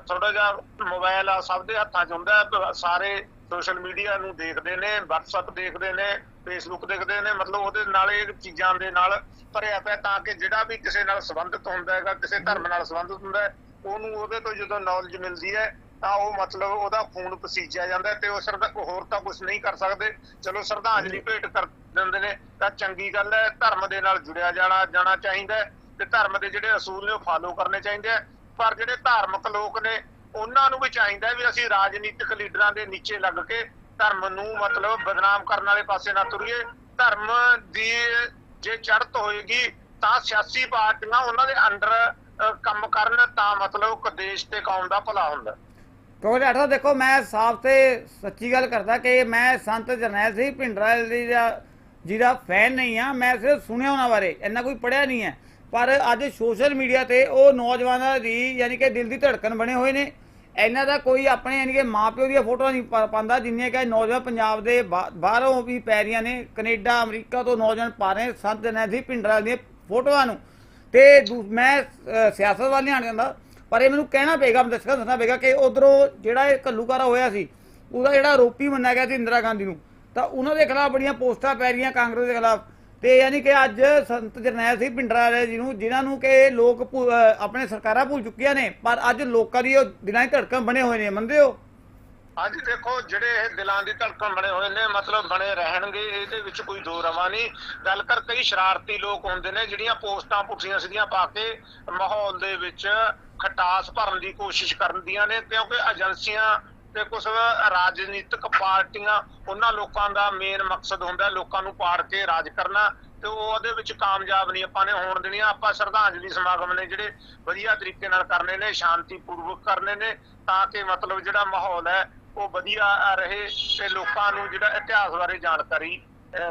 ਥੋੜਾ ਜਿਹਾ ਮੋਬਾਈਲ ਆ, ਸਭ ਦੇ ਹੱਥਾਂ 'ਚ ਹੁੰਦਾ ਸਾਰੇ ਸੋਸ਼ਲ ਮੀਡੀਆ ਨੂੰ ਦੇਖਦੇ ਨੇ, WhatsApp ਦੇਖਦੇ ਨੇ, Facebook ਦੇਖਦੇ ਨੇ, ਮਤਲਬ ਉਹਦੇ ਨਾਲ ਇਹ ਚੀਜ਼ਾਂ ਦੇ ਨਾਲ ਭਰਿਆ ਪਿਆ ਤਾਂ ਕਿ ਜਿਹੜਾ ਵੀ ਕਿਸੇ ਨਾਲ ਸੰਬੰਧਿਤ ਹੁੰਦਾ ਹੈਗਾ, ਕਿਸੇ ਧਰਮ ਨਾਲ ਸੰਬੰਧਿਤ ਹੁੰਦਾ ਉਹਨੂੰ ਉਹਦੇ ਤੋਂ ਜਦੋਂ ਨੌਲੇਜ ਮਿਲਦੀ ਹੈ, ਤਾਂ ਉਹ ਮਤਲਬ ਉਹਦਾ ਖੂਨ ਪਸੀਜਿਆ ਜਾਂਦਾ ਤੇ ਉਹ ਸਰਦਾ ਹੋਰ ਤਾਂ ਕੁਝ ਨਹੀਂ ਕਰ ਸਕਦੇ। ਚਲੋ ਸ਼ਰਧਾਂਜਲੀ ਭੇਟ ਕਰ ਦਿੰਦੇ ਨੇ, ਤਾਂ ਚੰਗੀ ਗੱਲ ਹੈ, ਧਰਮ ਦੇ ਨਾਲ ਜੁੜਿਆ ਜਾਣਾ ਜਾਣਾ ਚਾਹੀਦਾ ਹੈ ਤੇ ਧਰਮ ਦੇ ਜਿਹੜੇ ਅਸੂਲ ਨੇ ਉਹ ਫਾਲੋ ਕਰਨੇ ਚਾਹੀਦੇ ਆ। ਪਰ ਜਿਹੜੇ ਧਾਰਮਿਕ ਲੋਕ ਨੇ, ਉਹਨਾਂ ਨੂੰ ਵੀ ਚਾਹੀਦਾ ਵੀ ਅਸੀਂ ਰਾਜਨੀਤਿਕ ਲੀਡਰਾਂ ਦੇ ਨੀਚੇ ਲੱਗ ਕੇ ਧਰਮ ਨੂੰ ਮਤਲਬ ਬਦਨਾਮ ਕਰਨ ਵਾਲੇ ਪਾਸੇ ਨਾ ਤੁਰੀਏ। ਧਰਮ ਦੀ ਜੇ ਚੜਤ ਹੋਏਗੀ, ਤਾਂ ਸਿਆਸੀ ਪਾਰਟੀਆਂ ਉਹਨਾਂ ਦੇ ਅੰਡਰ ਕੰਮ ਕਰਨ, ਤਾਂ ਮਤਲਬ ਕਿ ਦੇਸ਼ ਤੇ ਕੌਮ ਦਾ ਭਲਾ ਹੁੰਦਾ। ਕਿਉਂਕਿ ਡਾਕਟਰ ਦੇਖੋ, ਮੈਂ ਸਾਫ਼ ਤੇ ਸੱਚੀ ਗੱਲ ਕਰਦਾ ਕਿ ਮੈਂ ਸੰਤ ਜਰਨੈਲ ਸਿੰਘ ਭਿੰਡਰਾ ਦੀ ਜਿਹਦਾ ਫੈਨ ਨਹੀਂ ਆ, ਮੈਂ ਸਿਰਫ ਸੁਣਿਆ ਉਹਨਾਂ ਬਾਰੇ, ਇੰਨਾ ਕੋਈ ਪੜਿਆ ਨਹੀਂ ਹੈ। ਪਰ ਅੱਜ ਸੋਸ਼ਲ ਮੀਡੀਆ ਤੇ ਉਹ ਨੌਜਵਾਨਾਂ ਦੀ ਯਾਨੀ ਕਿ ਦਿਲ ਦੀ ਧੜਕਣ ਬਣੇ ਹੋਏ ਨੇ। ਇਹਨਾਂ ਦਾ ਕੋਈ ਆਪਣੇ ਯਾਨੀ ਕਿ ਮਾਪਿਓ ਦੀਆਂ ਫੋਟੋਆਂ ਨਹੀਂ ਪਾਉਂਦਾ ਜਿੰਨੀਆਂ ਕਿ ਨੌਜਵਾਨ ਪੰਜਾਬ ਦੇ ਬਾ- ਬਾਹਰੋਂ ਵੀ ਪੈ ਰਹੀਆਂ ਨੇ। ਕੈਨੇਡਾ, ਅਮਰੀਕਾ ਤੋਂ ਨੌਜਵਾਨ ਪਾ ਰਹੇ ਸੰਤ ਜਰਨੈਲ ਸਿੰਘ ਦੀਆਂ ਫੋਟੋਆਂ ਨੂੰ। ਤੇ ਦੂ- ਮੈਂ ਸਿਆਸਤ ਵੱਲ ਨਹੀਂ ਆਣ ਜਾਂਦਾ ਪਰ ਇਹ ਮੈਨੂੰ ਕਹਿਣਾ ਪਏਗਾ ਦਰਸ਼ਕਾਂ ਨੂੰ ਦੱਸਣਾ ਪਏਗਾ ਕਿ ਉਧਰੋਂ ਜਿਹੜਾ ਇਹ ਘੱਲੂਕਾਰਾ ਹੋਇਆ ਸੀ, ਉਹਦਾ ਜਿਹੜਾ ਆਰੋਪੀ ਮੰਨਿਆ ਗਿਆ ਸੀ ਇੰਦਰਾ ਗਾਂਧੀ ਨੂੰ। ਤਾਂ ਉਹਨਾਂ ਦੇ ਖਿਲਾਫ ਬੜੀਆਂ ਪੋਸਟਾਂ ਪੈ ਰਹੀਆਂ ਕਾਂਗਰਸ ਦੇ ਖਿਲਾਫ। ਤੇ ਯਾਨੀ ਕਿ ਅੱਜ ਸੰਤ ਜਰਨੈਲ ਸਿੰਘ ਭਿੰਡਰਾ ਜੀ ਨੂੰ ਜਿਨ੍ਹਾਂ ਨੂੰ ਕਿ ਲੋਕ ਆਪਣੇ ਸਰਕਾਰਾਂ ਭੁੱਲ ਚੁੱਕੀਆਂ ਨੇ, ਪਰ ਅੱਜ ਲੋਕਾਂ ਦੀ ਉਹ ਦਿਲਾਂ ਦੀ ਧੜਕਣ ਬਣੇ ਹੋਏ ਨੇ, ਮੰਨਦੇ ਹੋ? ਅੱਜ ਦੇਖੋ, ਜਿਹੜੇ ਇਹ ਦਿਲਾਂ ਦੀ ਧੜਕਣ ਬਣੇ ਹੋਏ ਨੇ, ਮਤਲਬ ਬਣੇ ਰਹਿਣਗੇ, ਇਹਦੇ ਵਿੱਚ ਕੋਈ ਦੋ ਰਵਾ ਨਹੀਂ। ਗੱਲ ਕਰ, ਕਈ ਸ਼ਰਾਰਤੀ ਲੋਕ ਹੁੰਦੇ ਨੇ, ਜਿਹੜੀਆਂ ਪੋਸਟਾਂ ਪੁੱਠੀਆਂ ਸਿੱਧੀਆਂ ਪਾ ਕੇ ਮਾਹੌਲ ਦੇ ਵਿੱਚ ਖਟਾਸ ਭਰਨ ਦੀ ਕੋਸ਼ਿਸ਼ ਕਰਦੀਆਂ ਨੇ, ਕਿਉਂਕਿ ਏਜੰਸੀਆਂ ਤੇ ਕੁਝ ਰਾਜਨੀਤਿਕ ਪਾਰਟੀਆਂ, ਉਹਨਾਂ ਲੋਕਾਂ ਦਾ ਮੇਨ ਮਕਸਦ ਹੁੰਦਾ ਲੋਕਾਂ ਨੂੰ ਪਾੜ ਕੇ ਰਾਜ ਕਰਨਾ ਤੇ ਉਹ ਉਹਦੇ ਵਿੱਚ ਕਾਮਯਾਬ ਨਹੀਂ, ਆਪਾਂ ਨੇ ਹੋਣ ਦੇਣੀਆਂ, ਆਪਾਂ ਸ਼ਰਧਾਂਜਲੀ ਸਮਾਗਮ ਨੇ ਜਿਹੜੇ ਵਧੀਆ ਤਰੀਕੇ ਨਾਲ ਕਰਨੇ ਨੇ, ਸ਼ਾਂਤੀਪੂਰਵਕ ਕਰਨੇ ਨੇ, ਤਾਂ ਕਿ ਮਤਲਬ ਜਿਹੜਾ ਮਾਹੌਲ ਹੈ, ਉਹ ਵਧੀਆ ਰਹੇ ਤੇ ਲੋਕਾਂ ਨੂੰ ਜਿਹੜਾ ਇਤਿਹਾਸ ਬਾਰੇ ਜਾਣਕਾਰੀ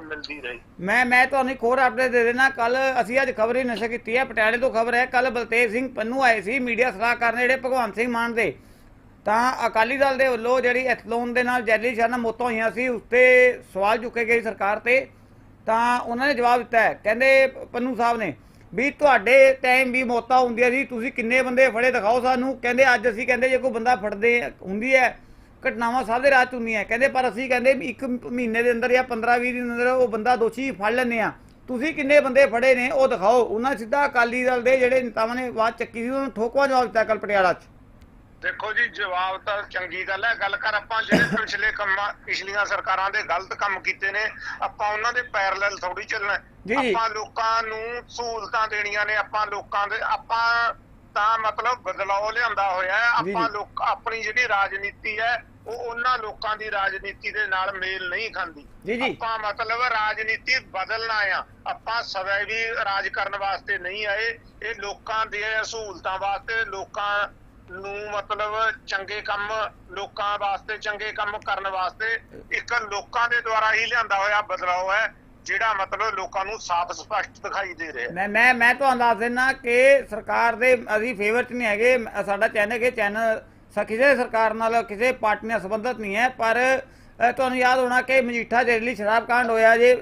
ਮਿਲਦੀ ਰਹੀ। ਮੈਂ ਮੈਂ ਤੁਹਾਨੂੰ ਇੱਕ ਹੋਰ ਅਪਡੇਟ ਦੇ ਦੇਣਾ ਕੱਲ ਅਸੀਂ ਅੱਜ ਖਬਰ ਹੀ ਨਸ਼ਾ ਕੀਤੀ ਹੈ, ਪਟਿਆਲੇ ਤੋਂ ਖਬਰ ਹੈ ਕੱਲ ਬਲਤੇਜ ਸਿੰਘ ਪੰਨੂ ਆਏ ਸੀ, ਮੀਡੀਆ ਸਲਾਹਕਾਰ ਨੇ ਜਿਹੜੇ ਭਗਵੰਤ ਸਿੰਘ ਮਾਨ ਦੇ ਤਾਂ ਅਕਾਲੀ ਦਲ ਦੇ ਵੱਲੋਂ ਜਿਹੜੀ ਐਥਲੋਨ ਦੇ ਨਾਲ ਜੈਲੀ ਸ਼ਾਨਾ ਮੌਤਾਂ ਹੋਈਆਂ ਸੀ ਉਸ ਤੇ ਸਵਾਲ ਚੁੱਕੇ ਗਏ ਸਰਕਾਰ ਤੇ। ਤਾਂ ਉਹਨਾਂ ਨੇ ਜਵਾਬ ਦਿੱਤਾ ਕਹਿੰਦੇ ਪੰਨੂ ਸਾਹਿਬ ਨੇ ਵੀ ਤੁਹਾਡੇ ਟਾਈਮ ਵੀ ਮੌਤਾਂ ਹੁੰਦੀਆਂ ਸੀ, ਤੁਸੀਂ ਕਿੰਨੇ ਬੰਦੇ ਫੜੇ ਦਿਖਾਓ ਸਾਨੂੰ। ਕਹਿੰਦੇ ਅੱਜ ਅਸੀਂ ਕਹਿੰਦੇ ਜੇ ਕੋਈ ਬੰਦਾ ਫੜਦੇ ਹੁੰਦੀ ਹੈ, ਘਟਨਾਵਾਂ ਸਭ ਦੇ ਰਾਹ 'ਚ ਹੁੰਦੀਆਂ। ਕਹਿੰਦੇ ਪਰ ਅਸੀਂ ਕਹਿੰਦੇ ਵੀ ਇੱਕ ਮਹੀਨੇ ਦੇ ਅੰਦਰ ਜਾਂ 15 20 ਦਿਨ ਅੰਦਰ ਉਹ ਬੰਦਾ ਦੋਸ਼ੀ ਫੜ ਲੈਂਦੇ ਆ ਤੁਸੀਂ ਕਿੰਨੇ ਬੰਦੇ ਫੜੇ ਨੇ ਉਹ ਦਿਖਾਓ। ਉਹਨਾਂ ਸਿੱਧਾ ਅਕਾਲੀ ਦਲ ਦੇ ਜਿਹੜੇ ਨੇਤਾਵਾਂ ਨੇ ਆਵਾਜ਼ ਚੱਕੀ ਸੀ, ਉਹਨਾਂ ਨੂੰ ਠੋਕਵਾ ਜਵਾਬ ਦਿੱਤਾ ਕੱਲ ਪਟਿਆਲਾ 'ਚ। ਦੇਖੋ ਜੀ ਜਵਾਬ ਤਾਂ ਚੰਗੀ ਗੱਲ ਹੈ ਗੱਲ ਕਰ ਆਪਾਂ ਜਿਹੜੇ ਪਿਛਲੇ ਕੰਮਾਂ ਪਿਛਲੀਆਂ ਸਰਕਾਰਾਂ ਦੇ ਗਲਤ ਕੰਮ ਕੀਤੇ ਨੇ ਆਪਾਂ ਉਹਨਾਂ ਦੇ ਪੈਰਲਲ ਥੋੜੀ ਚੱਲਣਾ। ਆਪਾਂ ਲੋਕਾਂ ਨੂੰ ਸਹੂਲਤਾਂ ਦੇਣੀਆਂ ਨੇ ਆਪਾਂ ਲੋਕਾਂ ਦੇ ਆਪਾਂ ਤਾਂ ਮਤਲਬ ਬਦਲਾਅ ਲਿਆਂਦਾ ਹੋਇਆ ਹੈ ਆਪਾਂ। ਲੋਕ ਆਪਣੀ ਜਿਹੜੀ ਰਾਜਨੀਤੀ ਹੈ ਉਹ ਉਹਨਾਂ ਲੋਕਾਂ ਦੀ ਰਾਜਨੀਤੀ ਦੇ ਨਾਲ ਮੇਲ ਨਹੀਂ ਖਾਂਦੀ। ਆਪਾਂ ਮਤਲਬ ਰਾਜਨੀਤੀ ਬਦਲਣਾ ਆ ਆਪਾਂ ਸਦਾ ਵੀ ਰਾਜ ਕਰਨ ਵਾਸਤੇ ਨਹੀਂ ਆਏ ਇਹ ਲੋਕਾਂ ਦੀਆਂ ਸਹੂਲਤਾਂ ਵਾਸਤੇ ਲੋਕਾਂ ਨੂੰ ਮਤਲਬ ਚੰਗੇ ਕੰਮ ਲੋਕਾਂ ਵਾਸਤੇ, ਚੰਗੇ ਕੰਮ ਕਰਨ ਵਾਸਤੇ ਇੱਕ ਲੋਕਾਂ ਦੇ ਦੁਆਰਾ ਹੀ ਲਿਆਂਦਾ ਹੋਇਆ ਬਦਲਾਅ ਹੈ, ਜਿਹੜਾ ਮਤਲਬ ਲੋਕਾਂ ਨੂੰ ਸਾਫ਼ ਸਪਸ਼ਟ ਦਿਖਾਈ ਦੇ ਰਿਹਾ ਮੈਂ ਮੈਂ ਮੈਂ ਤੁਹਾਨੂੰ ਦੱਸ ਦਿੰਦਾ ਕਿ ਸਰਕਾਰ ਦੇ ਅਸੀਂ ਫੇਵਰ 'ਚ ਨਹੀਂ ਹੈਗੇ। ਸਾਡਾ ਚੈਨਲ ਹੈ ਚੈਨਲ ਕਿਸੇ ਸਰਕਾਰ ਨਾਲ, ਕਿਸੇ ਪਾਰਟੀ ਨਾਲ ਸੰਬੰਧਿਤ ਨਹੀਂ ਹੈ, ਪਰ ਤੁਹਾਨੂੰ ਯਾਦ ਹੋਣਾ ਕਿ ਮਜੀਠਾ ਜੇਲੀ ਸ਼ਰਾਬ ਕਾਂਡ ਹੋਇਆ ਜੇ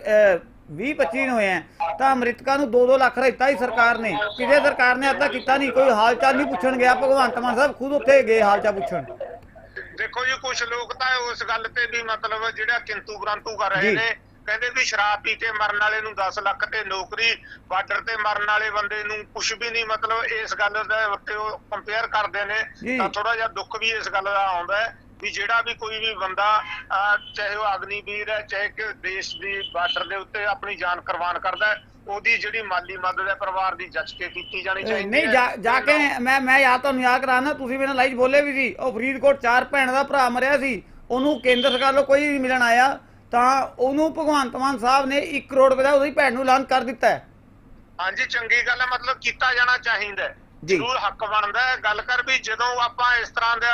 20 25 ਦਿਨ ਹੋਏ ਹੈ ਤਾਂ ਅਮਰੀਕਾ ਨੂੰ 2-2 ਲੱਖ ਦਿੱਤਾ ਹੀ ਸਰਕਾਰ ਨੇ। ਕਿਸੇ ਸਰਕਾਰ ਨੇ ਅੱਧਾ ਕੀਤਾ ਨਹੀਂ ਕੋਈ ਹਾਲ ਚਾਲ ਨਹੀਂ ਪੁੱਛਣ ਗਿਆ। ਭਗਵੰਤ ਮਾਨ ਸਾਹਿਬ ਖੁਦ ਉੱਥੇ ਗਏ ਹਾਲ ਚਾਲ ਪੁੱਛਣ। ਦੇਖੋ ਜੀ ਕੁਝ ਲੋਕ ਤਾਂ ਉਸ ਗੱਲ ਤੇ ਵੀ ਮਤਲਬ ਜਿਹੜਾ ਕਿੰਤੂ ਪ੍ਰੰਤੂ ਕਰ ਰਹੇ। ਨੇ ਕਹਿੰਦੇ ਵੀ ਸ਼ਰਾਬ ਪੀ ਕੇ ਮਰਨ ਵਾਲੇ ਨੂੰ 10 ਲੱਖ ਤੇ ਨੌਕਰੀ ਬਾਰਡਰ ਤੇ ਮਰਨ ਵਾਲੇ ਬੰਦੇ ਨੂੰ ਕੁਝ ਵੀ ਨਹੀਂ ਮਤਲਬ ਇਸ ਗੱਲ ਦੇ ਉੱਤੇ ਉਹ ਕੰਪੇਅਰ ਕਰਦੇ ਨੇ। ਤਾਂ ਥੋੜਾ ਜਿਹਾ ਦੁੱਖ ਵੀ ਇਸ ਗੱਲ ਦਾ ਆਉਂਦਾ ਹੈ। ਵੀ ਜਿਹੜਾ ਵੀ ਕੋਈ ਵੀ ਬੰਦਾ ਚਾਹੇ ਉਹ ਅਗਨੀਵੀਰ ਹੈ ਚਾਹੇ ਕਿ ਦੇਸ਼ ਦੀ ਬਾਰਡਰ ਦੇ ਉੱਤੇ ਆਪਣੀ ਜਾਨ ਕੁਰਬਾਨ ਕਰਦਾ ਉਹਦੀ ਜਿਹੜੀ ਮਾਲੀ ਮਦਦ ਹੈ ਪਰਿਵਾਰ ਦੀ ਜੱਜ ਕੇ ਕੀਤੀ ਜਾਣੀ ਚਾਹੀਦੀ ਨਹੀਂ ਜਾ ਕੇ ਮੈਂ ਮੈਂ ਯਾਦ ਤੁਹਾਨੂੰ ਯਾਦ ਕਰਾਣਾ ਤੁਸੀਂ ਮੇਰੇ ਨਾਲ ਲਾਈਵ ਬੋਲੇ ਵੀ ਸੀ ਉਹ ਫਰੀਦਕੋਟ ਚਾਰ ਭੈਣ ਦਾ ਭਰਾ ਮਰਿਆ ਸੀ ਉਹਨੂੰ ਕੇਂਦਰ ਸਰਕਾਰ ਵੱਲੋਂ ਕੋਈ ਨਹੀਂ ਮਿਲਣ ਆਇਆ ਤਾਂ ਉਹਨੂੰ ਭਗਵੰਤ ਮਾਨ ਸਾਹਿਬ ਨੇ 1 ਕਰੋੜ ਰੁਪਏ ਦਾ ਉਹਦੀ ਭੈਣ ਨੂੰ ਐਲਾਨ ਕਰ ਦਿੱਤਾ ਹੈ। ਹਾਂਜੀ ਚੰਗੀ ਗੱਲ ਹੈ ਮਤਲਬ ਕੀਤਾ ਜਾਣਾ ਚਾਹੀਦਾ। ਜ਼ਰੂਰ ਹੱਕ ਬਣਦਾ ਹੈ। ਗੱਲ ਕਰ ਵੀ ਜਦੋਂ ਆਪਾਂ ਇਸ ਤਰ੍ਹਾਂ ਦਾ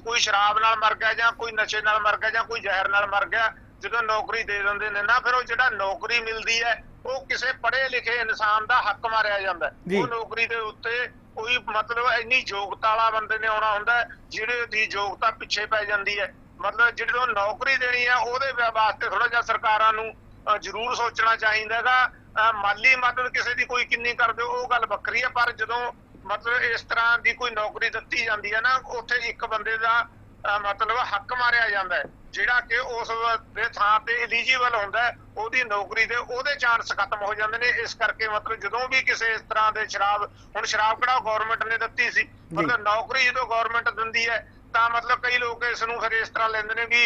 ਕੋਈ ਸ਼ਰਾਬ ਨਾਲ ਮਰ ਗਿਆ ਜਾਂ ਕੋਈ ਨਸ਼ੇ ਨਾਲ ਮਰ ਗਿਆ ਜਾਂ ਕੋਈ ਜ਼ਹਿਰ ਨਾਲ ਮਰ ਗਿਆ ਜਦੋਂ ਨੌਕਰੀ ਦੇ ਦਿੰਦੇ ਨੇ ਨਾ ਫਿਰ ਉਹ ਜਿਹੜਾ ਨੌਕਰੀ ਮਿਲਦੀ ਹੈ ਉਹ ਕਿਸੇ ਪੜ੍ਹੇ ਲਿਖੇ ਇਨਸਾਨ ਦਾ ਹੱਕ ਮਾਰਿਆ ਜਾਂਦਾ। ਉਹ ਨੌਕਰੀ ਦੇ ਉੱਤੇ ਕੋਈ ਮਤਲਬ ਇੰਨੀ ਯੋਗਤਾ ਵਾਲਾ ਬੰਦੇ ਨੇ ਆਉਣਾ ਹੁੰਦਾ ਜਿਹੜੇ ਦੀ ਯੋਗਤਾ ਪਿੱਛੇ ਪੈ ਜਾਂਦੀ ਹੈ। ਮਤਲਬ ਜਿਹੜੀ ਨੌਕਰੀ ਦੇਣੀ ਹੈ ਉਹਦੇ ਵਾਸਤੇ ਥੋੜਾ ਜਿਹਾ ਸਰਕਾਰਾਂ ਨੂੰ ਜ਼ਰੂਰ ਸੋਚਣਾ ਚਾਹੀਦਾ ਹੈਗਾ। ਮਾਲੀ ਮਦਦ ਕਿਸੇ ਦੀ ਕੋਈ ਕਿੰਨੀ ਕਰ ਦਿਓ ਉਹ ਗੱਲ ਵੱਖਰੀ ਹੈ ਪਰ ਜਦੋਂ ਮਤਲਬ ਇਸ ਤਰ੍ਹਾਂ ਦੀ ਕੋਈ ਨੌਕਰੀ ਦਿੱਤੀ ਜਾਂਦੀ ਹੈ ਨਾ ਉੱਥੇ ਇੱਕ ਬੰਦੇ ਦਾ ਮਤਲਬ ਹੱਕ ਮਾਰਿਆ ਜਾਂਦਾ ਹੈ ਜਿਹੜਾ ਕਿ ਉਸ ਦੇ ਥਾਂ ਤੇ ਐਲੀਜੀਬਲ ਹੁੰਦਾ ਉਹਦੀ ਨੌਕਰੀ ਦੇ ਉਹਦੇ ਚਾਂਸ ਖਤਮ ਹੋ ਜਾਂਦੇ ਨੇ ਇਸ ਕਰਕੇ ਮਤਲਬ ਜਦੋਂ ਵੀ ਕਿਸੇ ਇਸ ਤਰ੍ਹਾਂ ਦੇ ਸ਼ਰਾਬ ਹੁਣ ਸ਼ਰਾਬ ਕਿਹੜਾ ਗਵਰਨਮੈਂਟ ਨੇ ਦਿੱਤੀ ਸੀ ਮਤਲਬ ਨੌਕਰੀ ਜਦੋਂ ਗਵਰਨਮੈਂਟ ਦਿੰਦੀ ਹੈ ਤਾਂ ਮਤਲਬ ਕਈ ਲੋਕ ਇਸ ਨੂੰ ਫਿਰ ਇਸ ਤਰ੍ਹਾਂ ਲੈਂਦੇ ਨੇ ਵੀ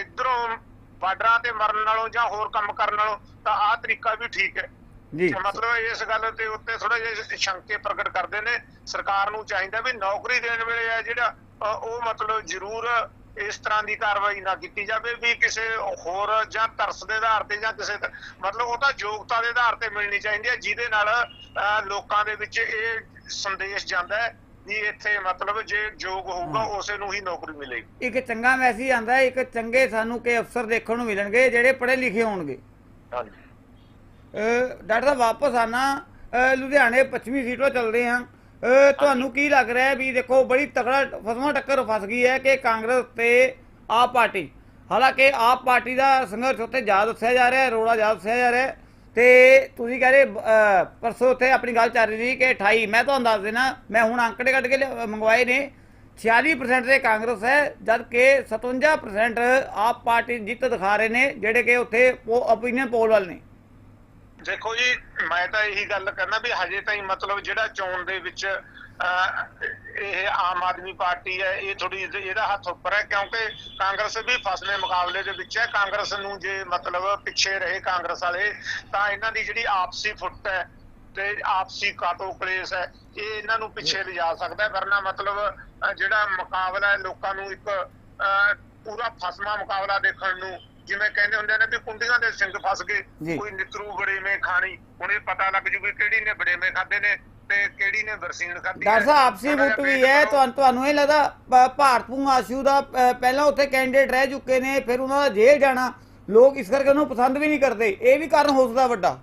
ਇਧਰੋਂ ਬਾਰਡਰਾਂ ਤੇ ਮਰਨ ਨਾਲੋਂ ਜਾਂ ਹੋਰ ਕੰਮ ਕਰਨ ਨਾਲੋਂ ਤਾਂ ਆਹ ਤਰੀਕਾ ਵੀ ਠੀਕ ਹੈ। ਜੀ। ਤੇ ਮਤਲਬ ਇਸ ਗੱਲ ਦੇ ਉੱਤੇ ਥੋੜਾ ਜਿਹਾ ਸ਼ੰਕੇ ਪ੍ਰਗਟ ਕਰਦੇ ਨੇ। ਸਰਕਾਰ ਨੂੰ ਚਾਹੀਦਾ ਵੀ ਨੌਕਰੀ ਦੇਣ ਵੇਲੇ ਆ ਜਿਹੜਾ ਉਹ ਮਤਲਬ ਜ਼ਰੂਰ ਇਸ ਤਰ੍ਹਾਂ ਦੀ ਕਾਰਵਾਈ ਨਾ ਕੀਤੀ ਜਾਵੇ ਵੀ ਕਿਸੇ ਹੋਰ ਜਾਂ ਤਰਸ ਦੇ ਆਧਾਰ ਤੇ ਜਾਂ ਕਿਸੇ ਤ- ਮਤਲਬ ਉਹ ਤਾਂ ਯੋਗਤਾ ਦੇ ਆਧਾਰ ਤੇ ਮਿਲਣੀ ਚਾਹੀਦੀ ਹੈ ਜਿਹਦੇ ਨਾਲ ਲੋਕਾਂ ਦੇ ਵਿੱਚ ਇਹ ਸੰਦੇਸ਼ ਜਾਂਦਾ ਹੈ ਵੀ ਇੱਥੇ ਮਤਲਬ ਜੇ ਯੋਗ ਹੋਊਗਾ। ਉਸੇ ਨੂੰ ਹੀ ਨੌਕਰੀ ਮਿਲੇਗੀ। ਇੱਕ ਚੰਗਾ ਮੈਸੇਜ ਆਂਦਾ ਇੱਕ ਚੰਗੇ ਸਾਨੂੰ ਕਿ ਅਫਸਰ ਦੇਖਣ ਨੂੰ ਮਿਲਣਗੇ ਜਿਹੜੇ ਪੜ੍ਹੇ ਲਿਖੇ ਹੋਣਗੇ। ਹਾਂਜੀ। ਡਾਕਟਰ ਸਾਹਿਬ, ਵਾਪਸ ਆਣਾ ਲੁਧਿਆਣੇ ਪੱਛਮੀ ਸੀਟ ਤੋਂ ਚੱਲਦੇ ਹਾਂ। ਤੁਹਾਨੂੰ ਕੀ ਲੱਗ ਰਿਹਾ ਵੀ ਦੇਖੋ, ਬੜੀ ਤਕੜਾ, ਫਸਵਾ ਟੱਕਰ ਫਸ ਗਈ ਹੈ ਕਿ ਕਾਂਗਰਸ ਤੇ ਆਪ ਪਾਰਟੀ। ਹਾਲਾਂਕਿ ਆਪ ਪਾਰਟੀ ਦਾ ਸੰਘਰਸ਼ ਉੱਥੇ ਜ਼ਿਆਦਾ ਦੱਸਿਆ ਜਾ ਰਿਹਾ ਹੈ ਰੋੜਾ ਜ਼ਿਆਦਾ ਦੱਸਿਆ ਜਾ ਰਿਹਾ ਹੈ। ਤੇ ਤੁਸੀਂ ਕਹ ਰਹੇ ਪਰਸੋਂ ਉੱਥੇ ਆਪਣੀ ਗੱਲ ਚੱਲ ਰਹੀ ਸੀ ਕਿ 28 ਮੈਂ ਤੁਹਾਨੂੰ ਦੱਸ ਦੇਣਾ ਮੈਂ ਹੁਣ ਅੰਕੜੇ ਕੱਢ ਕੇ ਲਿਆ- ਮੰਗਵਾਏ ਨੇ। 46% ਦੇ ਕਾਂਗਰਸ ਹੈ ਜਦ ਕਿ 57% ਆਪ ਪਾਰਟੀ ਜਿੱਤ ਦਿਖਾ ਰਹੇ ਨੇ, ਜਿਹੜੇ ਕਿ ਉੱਥੇ ਓਪੀਨੀਅਨ ਪੋਲ ਵਾਲ ਨੇ। ਦੇਖੋ ਜੀ ਮੈਂ ਤਾਂ ਇਹੀ ਗੱਲ ਕਰਨਾ ਵੀ ਹਜੇ ਤਾਈਂ ਮਤਲਬ ਜਿਹੜਾ ਚੋਣ ਦੇ ਵਿੱਚ ਇਹ ਆਮ ਆਦਮੀ ਪਾਰਟੀ ਹੈ ਇਹ ਥੋੜੀ ਇਹਦਾ ਹੱਥ ਉੱਪਰ ਹੈ ਕਿਉਂਕਿ ਕਾਂਗਰਸ ਵੀ ਫਸਲੇ ਮੁਕਾਬਲੇ ਦੇ ਵਿੱਚ ਹੈ। ਕਾਂਗਰਸ ਨੂੰ ਜੇ ਮਤਲਬ ਪਿੱਛੇ ਰਹੇ ਕਾਂਗਰਸ ਵਾਲੇ ਤਾਂ ਇਹਨਾਂ ਦੀ ਜਿਹੜੀ ਆਪਸੀ ਫੁੱਟ ਹੈ ਤੇ ਆਪਸੀ ਕਾਟੋ ਕਲੇਸ਼ ਹੈ ਇਹ ਇਹਨਾਂ ਨੂੰ ਪਿੱਛੇ ਲਿਜਾ ਸਕਦਾ ਹੈ। ਵਰਨਾ ਮਤਲਬ ਜਿਹੜਾ ਮੁਕਾਬਲਾ ਹੈ ਲੋਕਾਂ ਨੂੰ ਇੱਕ ਅਹ, ਪੂਰਾ ਫਸਮਾ ਮੁਕਾਬਲਾ ਦੇਖਣ ਨੂੰ ਜਿਵੇਂ ਕਹਿੰਦੇ ਹੁੰਦੇ ਨੇ ਵੀ ਕੁੰਡੀਆਂ ਦੇ ਸਿੰਘ ਫਸ। ਗਏ ਕੋਈ ਨਿਤਰੂ ਬੜੇਵੇਂ ਖਾਣੀ ਹੁਣ ਇਹ ਪਤਾ ਲੱਗ ਜੂ ਵੀ ਕਿਹੜੀ ਨੇ ਬੜੇਵੇਂ ਖਾਦੇ ਨੇ ਤੇ ਕਿਹੜੀ ਨੇ ਬਰਸੀਨ ਖਾਦੀ ਡਾਕਟਰ ਸਾਹਿਬ ਆਪਸੀ ਵੋਟ ਵੀ ਹੈ ਤੁਹਾਨੂੰ ਤੁਹਾਨੂੰ ਇਹ ਲੱਗਦਾ ਭਾਰਤ ਭੂਮ ਆਸ਼ੂ ਦਾ ਪਹਿਲਾਂ ਉੱਥੇ ਕੈਂਡੀਡੇਟ ਰਹਿ ਚੁੱਕੇ ਨੇ ਫਿਰ ਉਹਨਾਂ ਦਾ ਜੇਲ੍ਹ ਜਾਣਾ ਲੋਕ ਇਸ ਕਰਕੇ ਉਹਨੂੰ ਪਸੰਦ ਵੀ ਨਹੀਂ ਕਰਦੇ। ਇਹ ਵੀ ਕਾਰਨ ਹੋ ਸਕਦਾ ਵੱਡਾ।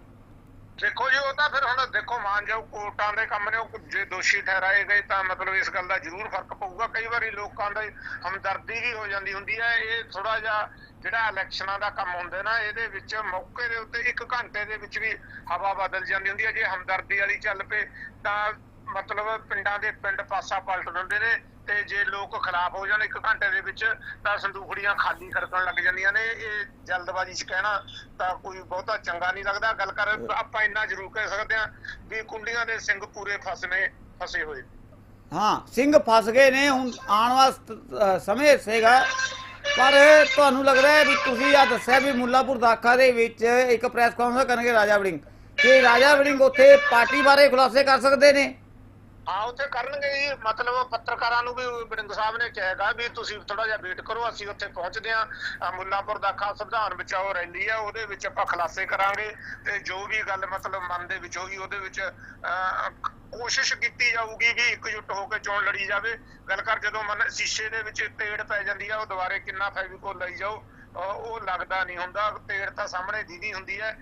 ਦੇਖੋ ਜੀ, ਉਹ ਤਾਂ ਫਿਰ ਹੁਣ ਦੇਖੋ, ਮਾਨ ਕੋਰਟਾਂ ਦੇ ਕੰਮ ਨੇ, ਉਹ ਜੇ ਦੋਸ਼ੀ ਠਹਿਰਾਏ ਗਏ ਤਾਂ ਮਤਲਬ ਇਸ ਗੱਲ ਦਾ ਜ਼ਰੂਰ ਫ਼ਰਕ ਪਊਗਾ। ਕਈ ਵਾਰੀ ਲੋਕਾਂ ਦਾ ਹਮਦਰਦੀ ਵੀ ਹੋ ਜਾਂਦੀ ਹੁੰਦੀ ਹੈ। ਇਹ ਥੋੜਾ ਜਿਹਾ ਜਿਹੜਾ ਇਲੈਕਸ਼ਨਾਂ ਦਾ ਕੰਮ ਹੁੰਦਾ ਨਾ, ਇਹਦੇ ਵਿੱਚ ਮੌਕੇ ਦੇ ਉੱਤੇ ਇੱਕ ਘੰਟੇ ਦੇ ਵਿੱਚ ਵੀ ਹਵਾ ਬਦਲ ਜਾਂਦੀ ਹੁੰਦੀ ਹੈ। ਜੇ ਹਮਦਰਦੀ ਵਾਲੀ ਚੱਲ ਪਏ, ਤਾਂ ਮਤਲਬ ਪਿੰਡਾਂ ਦੇ ਪਿੰਡ ਪਾਸਾ ਪਲਟ ਦਿੰਦੇ ਨੇ। ਤੇ ਜੇ ਲੋਕ ਖਿਲਾਫ ਹੋ ਜਾਣ ਇੱਕ ਘੰਟੇ ਦੇ ਵਿੱਚ, ਤਾਂ ਸੰਦੂਖੜੀਆਂ ਖਾਲੀ ਖੜਕਣ ਲੱਗ ਜਾਂਦੀਆਂ ਨੇ। ਇਹ ਜਲਦਬਾਜ਼ੀ 'ਚ ਕਹਿਣਾ ਤਾਂ ਕੋਈ ਬਹੁਤਾ ਚੰਗਾ ਨਹੀਂ ਲੱਗਦਾ। ਗੱਲ ਕਰ ਆਪਾਂ ਇੰਨਾ ਜ਼ਰੂਰ ਕਹਿ ਸਕਦੇ ਹਾਂ ਵੀ ਕੁੰਡੀਆਂ ਦੇ ਸਿੰਘ ਪੂਰੇ ਫਸਨੇ ਫਸੇ ਹੋਏ। ਹਾਂ, ਸਿੰਘ ਫਸ ਗਏ ਨੇ, ਹੁਣ ਆਉਣ ਵਾਲਾ ਸਮੇਂ ਹਿੱਸੇਗਾ ਪਰ ਤੁਹਾਨੂੰ ਲੱਗਦਾ ਹੈ ਵੀ ਤੁਸੀਂ ਆ ਦੱਸਿਆ ਵੀ ਮੁੱਲਾਪੁਰ ਦਾਖਾ ਦੇ ਵਿੱਚ ਇੱਕ ਪ੍ਰੈਸ ਕਾਨਫਰੰਸ ਕਰਨਗੇ ਰਾਜਾ ਵੜਿੰਗ। ਕਿ ਰਾਜਾ ਵੜਿੰਗ ਉੱਥੇ ਪਾਰਟੀ ਬਾਰੇ ਖੁਲਾਸੇ ਕਰ ਸਕਦੇ ਨੇ? ਹਾਂ, ਉੱਥੇ ਕਰਨਗੇ ਜੀ। ਮਤਲਬ ਪੱਤਰਕਾਰਾਂ ਨੂੰ ਵੀ ਬੜਿੰਗ ਸਾਹਿਬ ਨੇ ਕਿਹਾਗਾ ਵੀ ਤੁਸੀਂ ਥੋੜਾ ਜਿਹਾ ਵੇਟ ਕਰੋ, ਅਸੀਂ ਉੱਥੇ ਪਹੁੰਚਦੇ ਹਾਂ। ਮੁੱਲਾਪੁਰ ਦਾਖਾ ਸੰਵਿਧਾਨ ਬਚਾਓ ਰੈਲੀ ਆ, ਉਹਦੇ ਵਿੱਚ ਆਪਾਂ ਖੁਲਾਸੇ ਕਰਾਂਗੇ ਤੇ ਜੋ ਵੀ ਗੱਲ ਮਤਲਬ ਮਨ ਦੇ ਵਿੱਚ ਹੋਗੀ ਉਹਦੇ ਵਿੱਚ ਕੋਸ਼ਿਸ਼ ਕੀਤੀ ਜਾਊਗੀ ਕਿ ਇਕਜੁੱਟ ਹੋ ਕੇ ਚੋਣ ਲੜੀ ਜਾਵੇ। ਗੱਲ ਕਰ ਜਦੋਂ ਮਨ ਸ਼ੀਸ਼ੇ ਦੇ ਵਿੱਚ ਤੇੜ ਪੈ ਜਾਂਦੀ ਆ, ਉਹ ਦੁਬਾਰੇ ਕਿੰਨਾ ਫੈਵੀਕੋਲ ਲਈ ਜਾਓ ਉਹ ਲੱਗਦਾ ਨਹੀਂ ਹੁੰਦਾ। ਤੇੜ ਤਾਂ ਸਾਹਮਣੇ ਦੀਦੀ ਹੁੰਦੀ ਹੈ।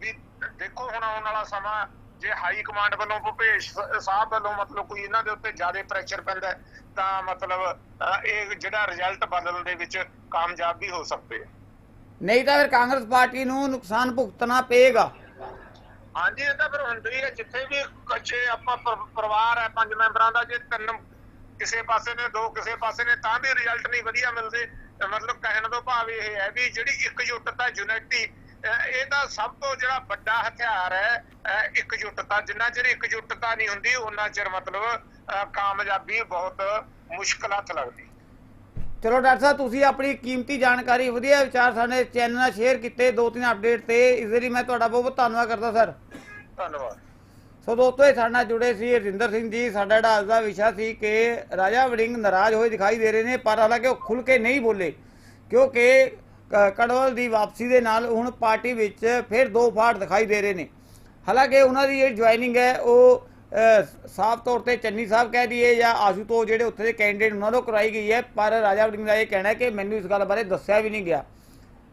ਵੀ ਦੇਖੋ ਹੁਣ ਆਉਣ ਵਾਲਾ ਸਮਾਂ ਜੇ ਹਾਈ ਕਮਾਂਡ ਵੱਲੋਂ ਭੁਪੇਸ਼ ਸਾਹਿਬ ਵੱਲੋਂ ਮਤਲਬ ਕੋਈ ਇਹਨਾਂ ਦੇ ਉੱਤੇ ਜ਼ਿਆਦਾ ਪ੍ਰੈਸ਼ਰ ਪੈਂਦਾ ਤਾਂ ਮਤਲਬ ਇਹ ਜਿਹੜਾ ਰਿਜ਼ਲਟ ਬਦਲਣ ਦੇ ਵਿੱਚ ਕਾਮਯਾਬ ਵੀ ਹੋ ਸਕਦੇ ਨਹੀਂ ਤਾਂ ਫਿਰ ਕਾਂਗਰਸ ਪਾਰਟੀ ਨੂੰ ਨੁਕਸਾਨ ਭੁਗਤਣਾ ਪਏਗਾ। ਹਾਂਜੀ ਇਹ ਤਾਂ ਫਿਰ ਹੁੰਦੀ ਹੈ ਜਿੱਥੇ ਵੀ ਕੱਚੇ ਆਪਾਂ ਪਰ- ਪਰਿਵਾਰ ਹੈ ਪੰਜ ਮੈਂਬਰਾਂ ਦਾ ਜੇ ਤਿੰਨ ਕਿਸੇ ਪਾਸੇ ਨੇ ਦੋ ਕਿਸੇ ਪਾਸੇ ਨੇ ਤਾਂ ਵੀ ਰਿਜ਼ਲਟ ਨਹੀਂ ਵਧੀਆ ਮਿਲਦੇ। ਮਤਲਬ ਕਹਿਣ ਤੋਂ ਭਾਵ ਇਹ ਹੈ ਵੀ ਜਿਹੜੀ ਇਕਜੁੱਟਤਾ ਯੂਨਿਟੀ ਇਹ ਤਾਂ ਸਭ ਤੋਂ ਜਿਹੜਾ ਵੱਡਾ ਹਥਿਆਰ ਹੈ ਇਕਜੁੱਟਤਾ। ਜਿੰਨਾ ਚਿਰ ਇਕਜੁੱਟਤਾ ਨਹੀਂ ਹੁੰਦੀ ਉਹਨਾਂ ਚਿਰ ਮਤਲਬ ਕਾਮਯਾਬੀ ਬਹੁਤ ਮੁਸ਼ਕਲ ਹੱਥ ਲੱਗਦੀ। ਚਲੋ ਡਾਕਟਰ ਸਾਹਿਬ ਤੁਸੀਂ ਆਪਣੀ ਕੀਮਤੀ ਜਾਣਕਾਰੀ ਵਧੀਆ ਵਿਚਾਰ ਸਾਡੇ ਚੈਨਲ ਨਾਲ ਸ਼ੇਅਰ ਕੀਤੇ ਦੋ ਤਿੰਨ ਅਪਡੇਟ ਤੇ ਇਸ ਲਈ ਮੈਂ ਤੁਹਾਡਾ ਬਹੁਤ ਬਹੁਤ ਧੰਨਵਾਦ ਕਰਦਾ ਸਰ। ਧੰਨਵਾਦ। ਸੋ ਦੋਸਤੋ ਇਹ ਸਾਡੇ ਨਾਲ ਜੁੜੇ ਸੀ ਰਜਿੰਦਰ ਸਿੰਘ ਜੀ। ਸਾਡਾ ਜਿਹੜਾ ਅੱਜ ਦਾ ਵਿਸ਼ਾ ਸੀ ਕਿ ਰਾਜਾ ਵੜਿੰਗ ਨਾਰਾਜ਼ ਹੋਏ ਦਿਖਾਈ ਦੇ ਰਹੇ ਨੇ ਪਰ ਹਾਲਾਂਕਿ ਉਹ ਖੁੱਲ ਕੇ ਨਹੀਂ ਬੋਲੇ ਕਿਉਂਕਿ ਕੜਵਲ ਦੀ ਵਾਪਸੀ ਦੇ ਨਾਲ ਹੁਣ ਪਾਰਟੀ ਵਿੱਚ ਫਿਰ ਦੋ ਫਾੜ ਦਿਖਾਈ ਦੇ ਰਹੇ ਨੇ। ਹਾਲਾਂਕਿ ਉਹਨਾਂ ਦੀ ਜਿਹੜੀ ਜੁਆਇਨਿੰਗ ਹੈ, ਉਹ ਸਾਫ਼ ਤੌਰ ਤੇ ਚੰਨੀ ਸਾਹਿਬ ਕਹਿ ਦਈਏ ਜਾਂ ਆਸ਼ੂਤੋਸ਼ ਜਿਹੜੇ ਉੱਥੇ ਦੇ ਕੈਂਡੀਡੇਟ ਉਹਨਾਂ ਨੂੰ ਕਰਾਈ ਗਈ ਹੈ, ਪਰ ਰਾਜਾ ਵੜਿੰਗ ਦਾ ਇਹ ਕਹਿਣਾ ਹੈ ਕਿ ਮੈਨੂੰ ਇਸ ਗੱਲ ਬਾਰੇ ਦੱਸਿਆ ਵੀ ਨਹੀਂ ਗਿਆ।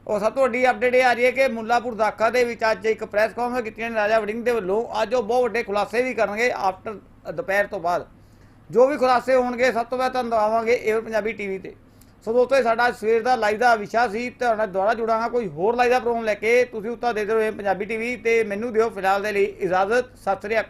ਉਹ ਸਭ ਤੋਂ ਵੱਡੀ ਅਪਡੇਟ ਇਹ ਆ ਰਹੀ ਹੈ ਕਿ ਮੁੱਲਾਪੁਰ ਦਾਖਾ ਦੇ ਵਿੱਚ ਅੱਜ ਇੱਕ ਪ੍ਰੈਸ ਕਾਨਫਰੰਸ ਕੀਤੀ ਨੇ ਰਾਜਾ ਵੜਿੰਗ ਦੇ ਵੱਲੋਂ। ਅੱਜ ਉਹ ਬਹੁਤ ਵੱਡੇ ਖੁਲਾਸੇ ਵੀ ਕਰਨਗੇ ਆਫਟਰ ਦੁਪਹਿਰ ਤੋਂ ਬਾਅਦ। ਜੋ ਵੀ ਖੁਲਾਸੇ ਹੋਣਗੇ, ਸਭ ਤੋਂ ਪਹਿਲਾਂ ਤੁਹਾਨੂੰ ਦਵਾਵਾਂਗੇ ਏਵਰ ਪੰਜਾਬੀ ਟੀਵੀ ਤੇ। ਸੋ ਦੋਸਤੋ, ਇਹ ਸਾਡਾ ਸਵੇਰ ਦਾ ਲਾਈਵ ਦਾ ਵਿਸ਼ਾ ਸੀ, ਤੁਹਾਡੇ ਨਾਲ ਦੁਬਾਰਾ ਜੁੜਾਂਗਾ, ਕੋਈ ਹੋਰ ਲਾਈਵ ਦਾ ਪ੍ਰੋਗਰਾਮ ਲੈ ਕੇ। ਤੁਸੀਂ ਉੱਤਾ ਦੇ ਦਿਓ ਇਹ ਪੰਜਾਬੀ ਟੀਵੀ ਤੇ ਮੈਨੂੰ ਦਿਓ ਫਿਲਹਾਲ ਦੇ ਲਈ ਇਜਾਜ਼ਤ। ਸਤਿ ਸ੍ਰੀ ਅਕਾਲ।